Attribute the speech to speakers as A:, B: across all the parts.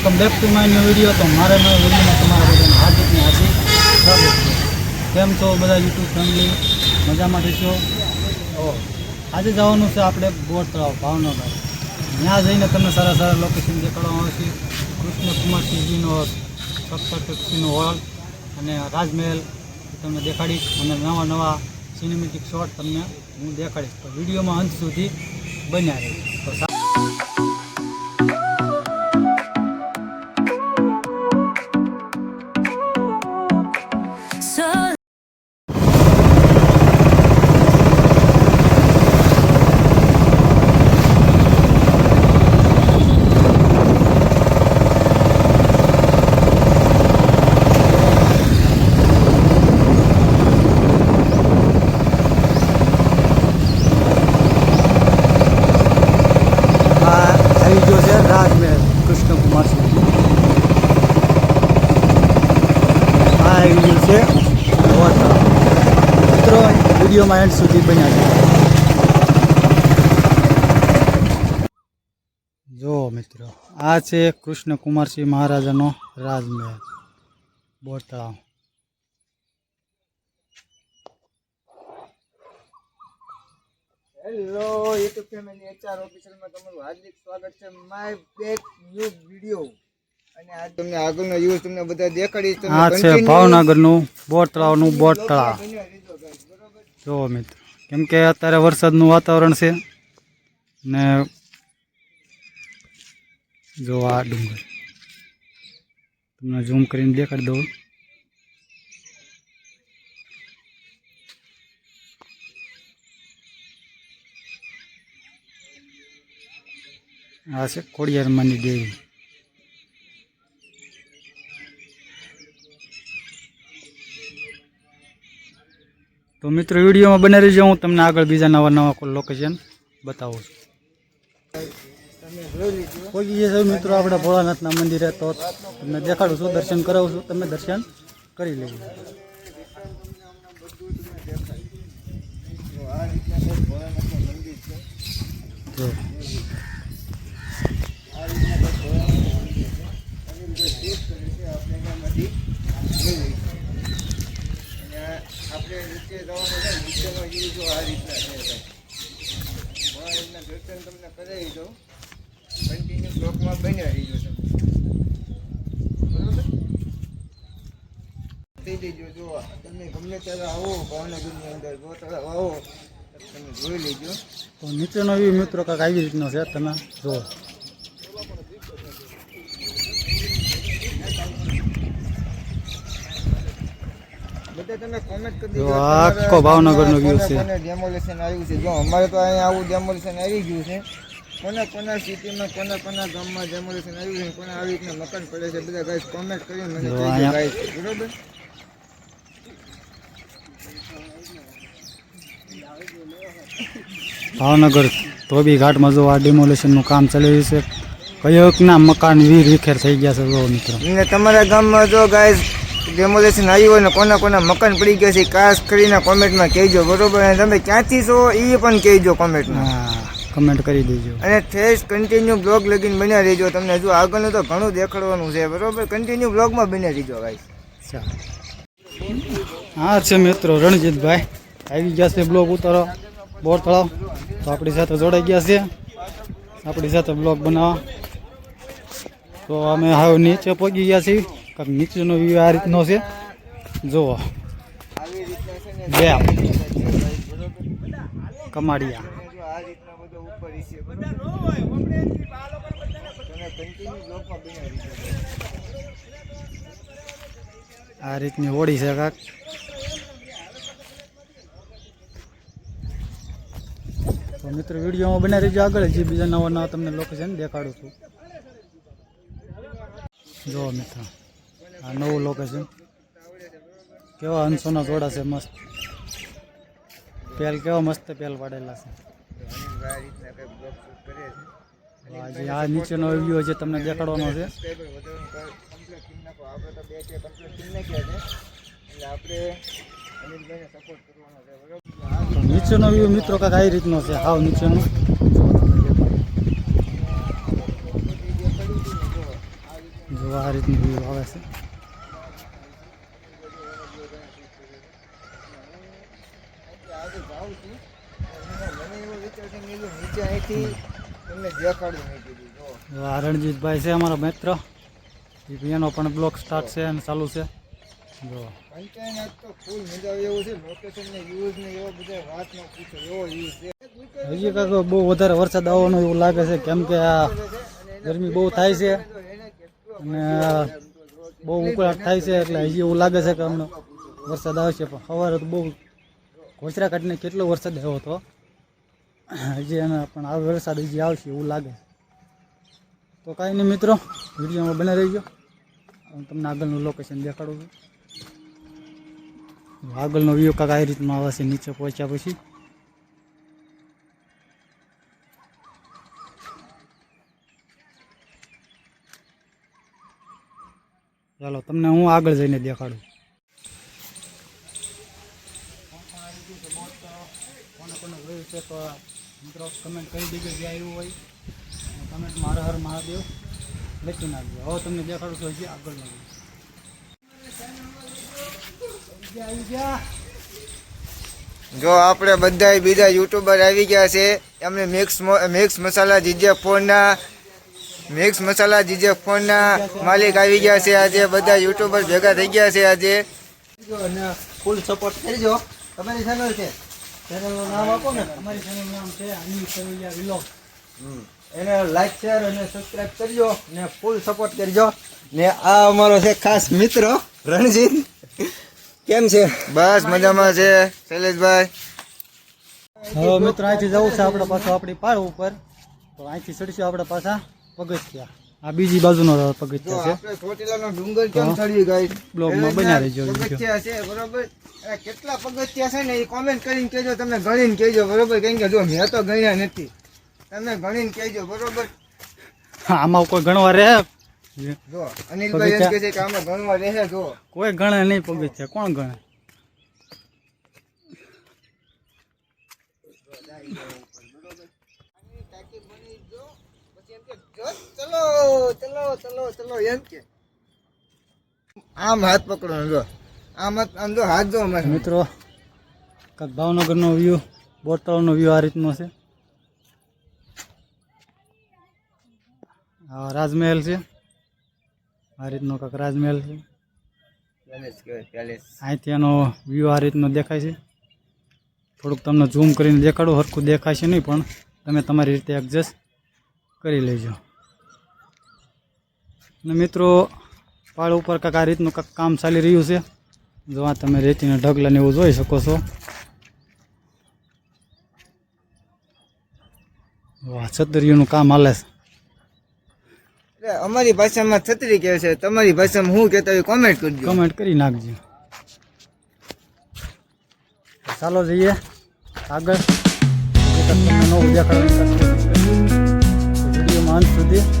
A: Welcome back to my new video. તો મારે નવા વિડીયોમાં તમારા બધાને હાર્દિકની હાર્દિક સ્વાગત છે. કેમ છો બધા યુટ્યુબ ફેમિલી? મજામાં છો આજે જવાનું છે આપણે બોર તળાવ ભાવનગર. ત્યાં જઈને તમને સારા સારા લોકેશન દેખાડવામાં આવશે. કૃષ્ણ કુમારસિંહજીનો સપ્તશક્તિનો હોલ અને રાજમહેલ તમને દેખાડીશ અને નવા નવા સિનેમેટિક શોટ તમને હું દેખાડીશ. તો વિડીયોમાં અંત સુધી બન્યા રહીશ તો આ છે. મિત્રો, વિડીયોમાં એન્ડ સુધી બન્યા છે જો મિત્રો, આ છે કૃષ્ણ કુમારસિંહ મહારાજાનો રાજમહેલ Bortalav
B: hello YouTube family HR ઓફિસરમાં તમારું હાર્દિક સ્વાગત છે. માય બેક ન્યૂ વીડિયો તમને આગળનો યુઝ તમને બધા દેખાડીશ
A: આ છે ભાવનગરનું બોટ તળાવનું બોર તળાવ? જો મિત્ર કેમ કે અત્યારે વરસાદનું વાતાવરણ છે ને જો આ ડુંગર. તમને ઝૂમ કરીને દેખાડી દઉં. આ છે ખોડિયારમાંની દેવી. તો મિત્રો, વિડીયોમાં બને રહીજો હું તમને આગળ બીજા નવા નવા લોકેશન બતાવું છું. પહોંચી મિત્રો આપણે ભોળાનાથના મંદિરે, તો તમને દેખાડું છું, દર્શન કરાવું છું. તમે દર્શન કરી લેજો. જો
B: આ રીતના કંઈક ભોળાનાથનું મંદિર છે અને જે શિવ કરે છે આપણે એનામાંથી જોઈ લઈશું અને આ આપણે નીચે જવાનું છે નીચેનો વ્યૂ જો આ રીતના છે ભાઈ ભોળાનાથના દર્શન તમને કરાવી દઉં કન્ટિન્યુ બ્લોકમાં બન્યા રહીજો તમે બરોબર થઈ દેજો જો તમે ગમે ત્યારે આવો ભાવનગરની અંદર જો આવો. તમે જોઈ લેજો.
A: તો નીચેનો વ્યૂ મિત્રો કાંઈક આવી રીતનો છે તમે જુઓ.
B: કરી
A: આખો ભાવનગરનો view છે.
B: ડેમોલેશન આવ્યું છે? જો અમારે તો અહીંયા આવું ડેમોલેશન આવી ગયું છે. કોના કોના સિટીમાં કોના કોના ગામમાં ડેમોલેશન આવ્યું છે કોને આવી રીતના મકાન પડે છે બધા ગાઈસ કોમેન્ટ કરીને મને બરોબર?
A: ભાવનગર ધોબી ઘાટમાં જો આ ડિમોલેશનનું કામ ચાલી રહ્યું છે કયોકના મકાન વીર વિખેર થઈ ગયા છે જો મિત્રો.
B: ને તમારા ગામમાં જો ગાય ડેમોલેશન આવ્યું હોય ને કોના કોના મકાન પડી ગયા છે ખાસ કરીને કોમેન્ટમાં કહેજો બરોબર? અને તમે ક્યાંથી છો એ પણ કહેજો કોમેન્ટમાં.
A: કમેન્ટ કરી દેજો.
B: અને ફેસ કન્ટિન્યુ બ્લોગ લગીને બન્યા રહેજો. તમને જો આગળનું તો ઘણું દેખાડવાનું છે બરોબર? કન્ટિન્યુ બ્લોગમાં બન્યા રહેજો ગાઈસ
A: હા છે મિત્રો રણજીતભાઈ. આવી ગયા છે બ્લોગ ઉતારો. બોર તો આપણી સાથે જોડાઈ ગયા છે. આપણી સાથે બ્લોગ બનાવવા. તો અમે હવે નીચે પહોંચી ગયા છીએ. કારણ નીચેનો વ્યૂ આ રીતનો છે. જુઓ ડેમ કમાડિયા.
B: આ રીતની
A: હોડી છે કાંક. તો મિત્રો વિડીયોમાં બનાવી રહીજો આગળ. જે બીજા નવા નવા તમને લોકેશન દેખાડું છું. જો મિત્રો, આ નવું લોકેશન કેવા હંસોના જોડા છે, મસ્ત. પેલ કેવા મસ્ત પેલ પાડેલા છે.
B: આ નીચેનો
A: આ જે તમને દેખાડવાનો છે.
B: આપણે
A: નીચેનો વ્યૂ મિત્રો કાંક આવી રીતનો છે. હાવ નીચેનો. જો
B: આ
A: રીતનો વ્યૂ આવે છે. રણજીતભાઈ છે અમારો મિત્ર. એનો પણ બ્લોક સ્ટાર્ટ છે અને ચાલુ છે. જો.
B: પંચાયત તો ફૂલ મજા એવું છે. લોકેશન ને યુઝ ને એવો બધા વાત ન પૂછો. એવો યુઝ છે.
A: હજી કાકો બહુ વધારે વરસાદ આવવાનો એવું લાગે છે. કેમ કે આ ગરમી બહુ થાય છે. અને બહુ ઉકળાટ થાય છે એટલે હજી એવું લાગે છે કે અમને વરસાદ આવશે પણ સવારે તો બહુ ઘોસરા કાઢીને કેટલો વરસાદ આવ્યો હતો. હજી એને પણ આ વરસાદ હજી આવશે એવું લાગે તો કાંઈ નહીં મિત્રો વિડીયોમાં બને રહી ગયો હું તમને આગળનું લોકેશન દેખાડું છું. આગળનો વ્યૂ કાંક આ રીતમાં આવે છે, નીચે પહોંચ્યા પછી. ચાલો, તમને હું આગળ જઈને દેખાડું. તો મિત્રો કમેન્ટ કરી દીધું જે આવ્યું હોય. કમેન્ટમાં હર હર મહાદેવ લખી નાખજો. હવે તમને દેખાડું છું હજી આગળનો. આવી
B: જો આપણે બધા બીજા યુટ્યુબર આવી ગયા છે એમને મિક્સ મિક્સ મસાલા જીજે ફોનના મિક્સ મસાલા જીજે ફોનના માલિક આવી ગયા છે આજે બધા યુટ્યુબર ભેગા થઈ ગયા છે આજે.
A: ફૂલ સપોર્ટ કરજો. તમારી ચેનલ છે? ચેનલનું નામ આપો ને. અમારી ચેનલનું નામ છે અનિલ સરવૈયા વિલોગ
C: એને લાઈક શેર અને સબસ્ક્રાઈબ કરજો ને ફૂલ સપોર્ટ કરજો. ને આ અમારો છે ખાસ મિત્ર રણજીત. કેમ છે?
B: બસ મજામાં છે. શૈલેષભાઈ.
A: હવે મિત્રો અહીંથી જવું છે આપણે પાછું આપણી પાળ ઉપર. તો અહીંથી ચડીશું આપણે પાછા પગથિયા. આ બીજી બાજુનો પગથિયા છે.
B: આપણે ચોટીલાનો ડુંગર કેમ ચડવી ગઈ
A: બ્લોગમાં બનાવી રહેજો
B: પગથિયા છે બરોબર? કેટલા પગથિયા છે ને એ કોમેન્ટ કરીને કહેજો તમે ગણીને કહેજો બરોબર? કેમ કે જો મેં તો ગણ્યા નથી. તમે ગણીને કહેજો બરોબર?
A: આમાં કોઈ ગણવા રહે?
B: જો અનિલભાઈ એમ કહે છે કે આમાં ગણવા રહે જો.
A: કોઈ ગણે નહીં પગથિયા કોણ ગણે?
B: ચલો ચલો ચલો ચલો એમ કે. આમ હાથ પકડો જો. આમ આમ જો હાથ જો અમારે.
A: મિત્રો કાંક ભાવનગરનો વ્યૂ બોટલનો વ્યૂ આ રીતનો છે. રાજમહેલ છે. આ રીતનો કાંક રાજમહેલ છે. અહીંથી એનો વ્યૂ આ રીતનો દેખાય છે. થોડુંક તમને ઝૂમ કરીને દેખાડું સરખું દેખાશે નહીં પણ તમે તમારી રીતે એડજસ્ટ કરી લેજો. અને મિત્રો પાળ ઉપર કાંક આ રીતનું કાંક કામ ચાલી રહ્યું છે. જો આ તમે રેતીના ઢગલાને એવું જોઈ શકો છો. વાહ છતરીઓનું કામ હાલે છે.
B: એટલે અમારી ભાષામાં છત્રી કહે છે. તમારી ભાષામાં હું કહેતા હોય કોમેન્ટ કરજો.
A: કમેન્ટ કરી નાખજો. ચાલો જઈએ. આગળ. વિડીયોમાં અંત સુધી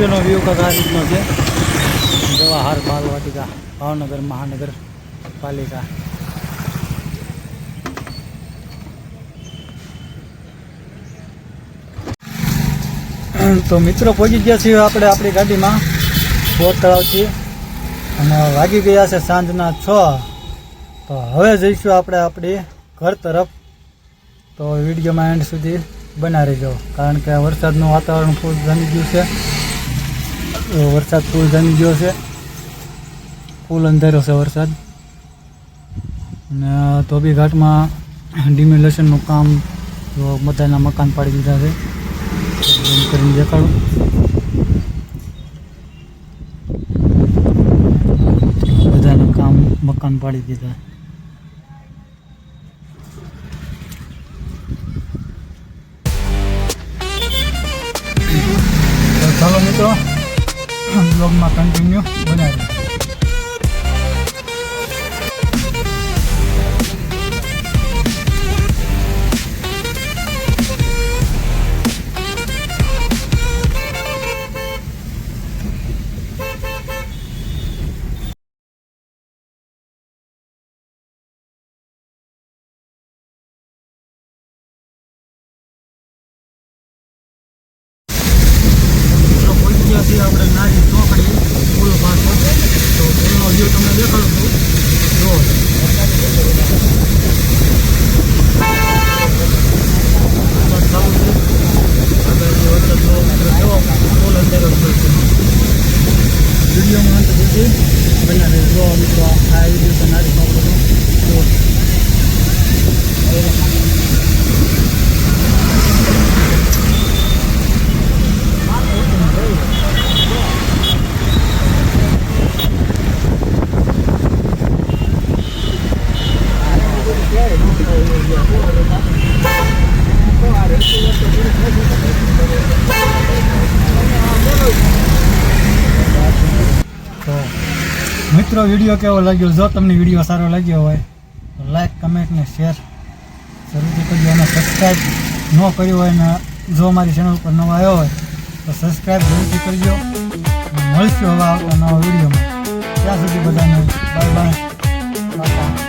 A: નીચેનો વ્યૂ કાંક આ રીતનો છે. જવાહર બાલવાટિકા, ભાવનગર મહાનગર પાલિકા. તો મિત્રો પહોંચી ગયા છીએ આપણે આપણી ગાડીમાં. બોર તળાવથી અને વાગી ગયા છે સાંજના છ. તો હવે જઈશું આપણે આપણી ઘર તરફ. તો વિડીયોમાં એન્ડ સુધી બનાવી રહેજો. કારણ કે વરસાદનું વાતાવરણ ખૂબ જામી ગયું છે. વરસાદ ફૂલ જામી ગયો છે. ફૂલ અંધારો છે વરસાદ. અને ધોબી ઘાટમાં ડિમ્યુલેશનનું કામ જો બધાના મકાન પાડી દીધા છે. ઝૂમ કરીને દેખાડું. બધાના કામ મકાન પાડી દીધા. ચાલો મિત્રો બ્લોગમાં કન્ટિન્યુ બનાવી દેખાડું છું જુઓ ચાલુ આગળ જે વરસાદ જોવો મિત્રો કેવો ફૂલ અંધેરો થયો છે વિડીયોમાં અંત સુધી બન્યા રહે જો મિત્રો આ વીડિયો તો નારી બાબતનો જુઓ તો મિત્રો વીડિયો કેવો લાગ્યો? જો તમને વીડિયો સારો લાગ્યો હોય, તો લાઈક કમેન્ટ ને શેર જરૂરથી કરજો અને સબસ્ક્રાઈબ ન કર્યું હોય ને જો અમારી ચેનલ ઉપર નવા આવ્યો હોય, તો સબસ્ક્રાઈબ જરૂરથી કરજો. અને મળશું હવે આવતા નવા વિડીયોમાં ત્યાં સુધી બધાને બાય બાય